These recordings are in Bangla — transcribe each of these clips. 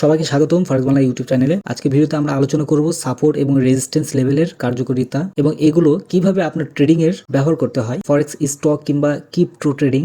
সবাইকে স্বাগতম ফারুক বাংলা ইউটিউব চ্যানেলে। আজকে ভিডিওতে আমরা আলোচনা করব সাপোর্ট এবং রেজিস্ট্যান্স লেভেলের কার্যকারিতা এবং এগুলো কীভাবে আপনার ট্রেডিং এর ব্যবহার করতে হয় ফরেক্স স্টক কিংবা কিপটো ট্রেডিং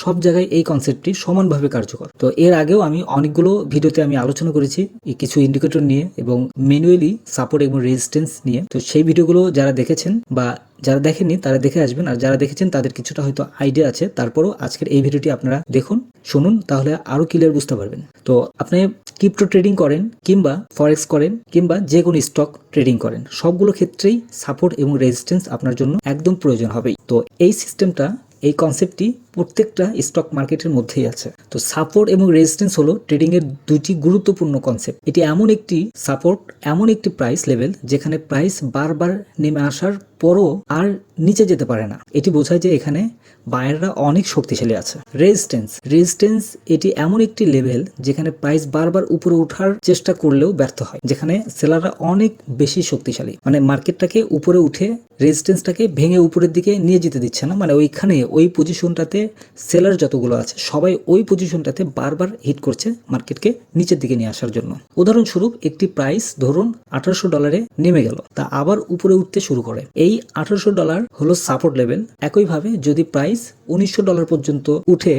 সব জায়গায় এই কনসেপ্টটি সমানভাবে কার্যকর। তো এর আগেও আমি অনেকগুলো ভিডিওতে আমি আলোচনা করেছি কিছু ইন্ডিকেটর নিয়ে এবং ম্যানুয়ালি সাপোর্ট এবং রেজিস্ট্যান্স নিয়ে। তো সেই ভিডিওগুলো যারা দেখেছেন বা যারা দেখেননি, তারা দেখে আসবেন। আর যারা দেখেছেন, তাদের কিছুটা হয়তো আইডিয়া আছে। তারপরও আজকের এই ভিডিওটি আপনারা দেখুন, শুনুন, তাহলে আরও ক্লিয়ার বুঝতে পারবেন। তো আপনি ক্রিপ্টো ট্রেডিং করেন, কিংবা ফরেক্স করেন, কিংবা যে কোনো স্টক ট্রেডিং করেন, সবগুলো ক্ষেত্রেই সাপোর্ট এবং রেজিস্ট্যান্স আপনার জন্য একদম প্রয়োজন হবেই। তো এই সিস্টেমটা এই কনসেপ্টটি প্রত্যেকটা স্টক মার্কেটের মধ্যেই আছে। তো সাপোর্ট এবং রেজিস্ট্যান্স হলো ট্রেডিং এর দুটি গুরুত্বপূর্ণ কনসেপ্ট এটি এমন একটি সাপোর্ট এমন একটি প্রাইস লেভেল যেখানে প্রাইস বারবার নেমে আসার পরও আর নিচে যেতে পারে না। এটি বোঝায় যে এখানে বায়াররা অনেক শক্তিশালী আছে। রেজিস্ট্যান্স রেজিস্ট্যান্স এটি এমন একটি লেভেল যেখানে প্রাইস বারবার উপরে ওঠার চেষ্টা করলেও ব্যর্থ হয়, যেখানে সেলাররা অনেক বেশি শক্তিশালী। মানে মার্কেটটাকে উপরে উঠে রেজিস্ট্যান্সটাকে ভেঙে উপরের দিকে নিয়ে যেতে দিচ্ছে না। মানে ওইখানে, ওই পজিশনটাতে সেলার যতগুলো আছে, সবাই ওই পজিশনটাতে বারবার হিট করছে মার্কেটকে নিচের দিকে নিয়ে আসার জন্য। উদাহরণস্বরূপ, একটি প্রাইস ধরুন আঠারোশো ডলারে নেমে গেল, তা আবার উপরে উঠতে শুরু করে। এই আঠারোশো ডলার হলো সাপোর্ট লেভেল একইভাবে যদি প্রাইস উনিশশো ডলার পর্যন্ত উঠে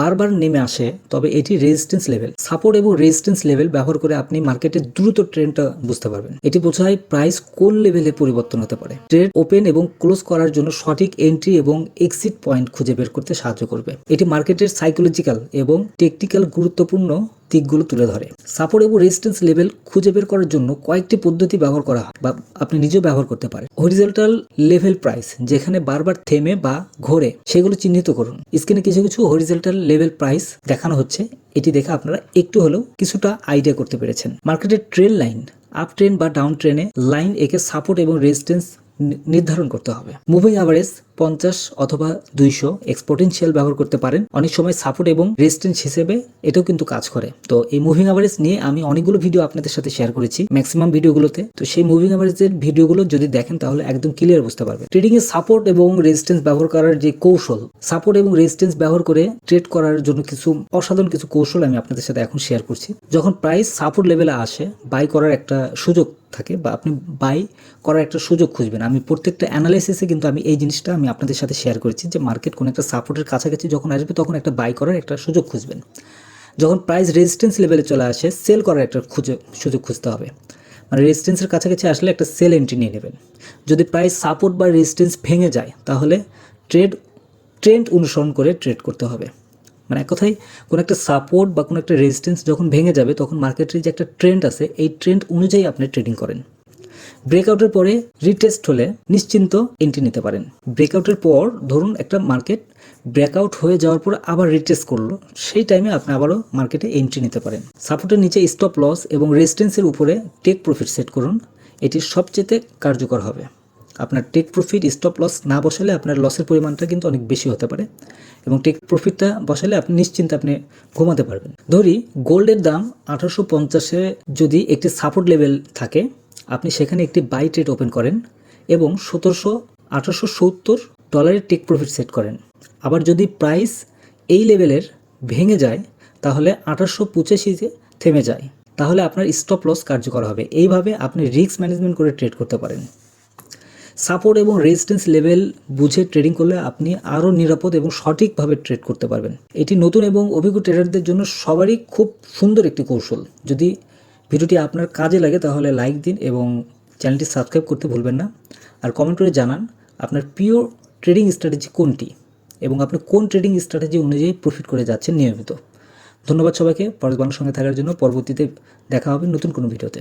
বারবার নেমে আসে, তবে এটি রেজিস্ট্যান্স লেভেল সাপোর্ট এবং রেজিস্ট্যান্স লেভেল ব্যবহার করে আপনি মার্কেটের দ্রুত ট্রেন্ডটা বুঝতে পারবেন। এটি বোঝায় প্রাইস কোন লেভেলে পরিবর্তন হতে পারে। ট্রেড ওপেন এবং ক্লোজ করার জন্য সঠিক এন্ট্রি এবং এক্সিট পয়েন্ট খুঁজে বের করতে সাহায্য করবে। এটি মার্কেটের সাইকোলজিক্যাল এবং টেকনিক্যাল গুরুত্বপূর্ণ দিকগুলো তুলে ধরে। সাপোর্ট এবং রেজিস্ট্যান্স লেভেল খুঁজে বের করার জন্য কয়েকটি পদ্ধতি ব্যবহার করা হয় বা আপনি নিজেও ব্যবহার করতে পারেন। হরিজেন্টাল লেভেল প্রাইস যেখানে বারবার থেমে বা ঘোরে, সেগুলো চিহ্নিত করুন। স্ক্রিনে কিছু কিছু হরিজেন্টাল লেভেল প্রাইস দেখানো হচ্ছে। এটি দেখে আপনারা একটু হলেও কিছুটা আইডিয়া করতে পেরেছেন। মার্কেটের ট্রেন লাইন আপ ট্রেন বা ডাউন ট্রেনে লাইন একে সাপোর্ট এবং রেজিস্ট্যান্স নির্ধারণ করতে হবে। মুভিং অ্যাভারেজ পঞ্চাশ অথবা দুইশো এক্সপোটেন্সিয়াল ব্যবহার করতে পারেন। অনেক সময় সাপোর্ট এবং রেজিস্ট্যান্স হিসেবে এটাও কিন্তু কাজ করে। তো এই মুভিং অ্যাভারেজ নিয়ে আমি অনেকগুলো ভিডিও আপনাদের সাথে শেয়ার করেছি ম্যাক্সিমাম ভিডিওগুলোতে তো সেই মুভিং অ্যাভারেজের ভিডিওগুলো যদি দেখেন তাহলে একদম ক্লিয়ার বুঝতে পারবে ট্রেডিং এ সাপোর্ট এবং রেজিস্ট্যান্স ব্যবহার করার যে কৌশল সাপোর্ট এবং রেজিস্ট্যান্স ব্যবহার করে ট্রেড করার জন্য কিছু অসাধারণ কিছু কৌশল আমি আপনাদের সাথে এখন শেয়ার করছি। যখন প্রাইস সাপোর্ট লেভেলে আসে বাই করার একটা সুযোগ থাকে বা আপনি বাই করার একটা সুযোগ খুঁজবেন। আমি প্রত্যেকটা অ্যানালাইসিসে কিন্তু আমি এই জিনিসটা আমি আপনাদের সাথে শেয়ার করেছি যে মার্কেট কোনো একটা সাপোর্টের কাছাকাছি যখন আসবে তখন একটা বাই করার একটা সুযোগ খুঁজবেন। যখন প্রাইস রেজিস্ট্যান্স লেভেলে চলে আসে সেল করার একটা খুঁজে, সুযোগ খুঁজতে হবে। মানে রেজিস্ট্যান্সের কাছাকাছি আসলে একটা সেল এন্ট্রি নিয়ে নেবেন। যদি প্রাইস সাপোর্ট বা রেজিস্ট্যান্স ভেঙে যায়, তাহলে ট্রেড ট্রেন্ড অনুসরণ করে ট্রেড করতে হবে। মানে এক কথায় কোনো একটা সাপোর্ট বা কোনো একটা রেজিস্ট্যান্স যখন ভেঙে যাবে, তখন মার্কেটের যে একটা ট্রেন্ড আছে, এই ট্রেন্ড অনুযায়ী আপনি ট্রেডিং করেন। ব্রেকআউটের পরে রিটেস্ট হলে নিশ্চিন্ত এন্ট্রি নিতে পারেন। ব্রেকআউটের পর ধরুন একটা মার্কেট ব্রেকআউট হয়ে যাওয়ার পর আবার রিটেস্ট করল, সেই টাইমে আপনি আবারও মার্কেটে এন্ট্রি নিতে পারেন। সাপোর্টের নিচে স্টপ লস এবং রেজিস্ট্যান্সের উপরে টেক প্রফিট সেট করুন, এটি সবচেয়ে কার্যকর হবে। আপনার টেক প্রফিট স্টপ লস না বসালে আপনার লসের পরিমাণটা কিন্তু অনেক বেশি হতে পারে এবং টেক প্রফিটটা বসালে আপনি নিশ্চিন্তে আপনি ঘুমাতে পারবেন। ধরি গোল্ডের দাম আঠারোশো পঞ্চাশে যদি একটি সাপোর্ট লেভেল থাকে, আপনি সেখানে একটি বাই ট্রেড ওপেন করেন এবং সতেরোশো, আঠারোশো সত্তর ডলারের টেক প্রফিট সেট করেন। আবার যদি প্রাইস এই লেভেলের ভেঙে যায়, তাহলে আঠারোশো পঁচাশিতে থেমে যায়। তাহলে আপনার স্টপ লস কার্যকর হবে। এইভাবে আপনি রিস্ক ম্যানেজমেন্ট করে ট্রেড করতে পারেন। সাপোর্ট এবং রেজিস্ট্যান্স লেভেল বুঝে ট্রেডিং করলে আপনি আরও নিরাপদ এবং সঠিকভাবে ট্রেড করতে পারবেন। এটি নতুন এবং অভিজ্ঞ ট্রেডারদের জন্য সবারই খুব সুন্দর একটি কৌশল। যদি ভিডিওটি আপনার কাজে লাগে তাহলে লাইক দিন এবং চ্যানেলটি সাবস্ক্রাইব করতে ভুলবেন না। আর কমেন্ট করে জানান আপনার প্রিয় ট্রেডিং স্ট্র্যাটেজি কোনটি এবং আপনি কোন ট্রেডিং স্ট্র্যাটেজি অনুযায়ী প্রফিট করে যাচ্ছেন নিয়মিত। ধন্যবাদ সবাইকে পরশ সঙ্গে থাকার জন্য পরবর্তীতে দেখা হবে নতুন কোনো ভিডিওতে।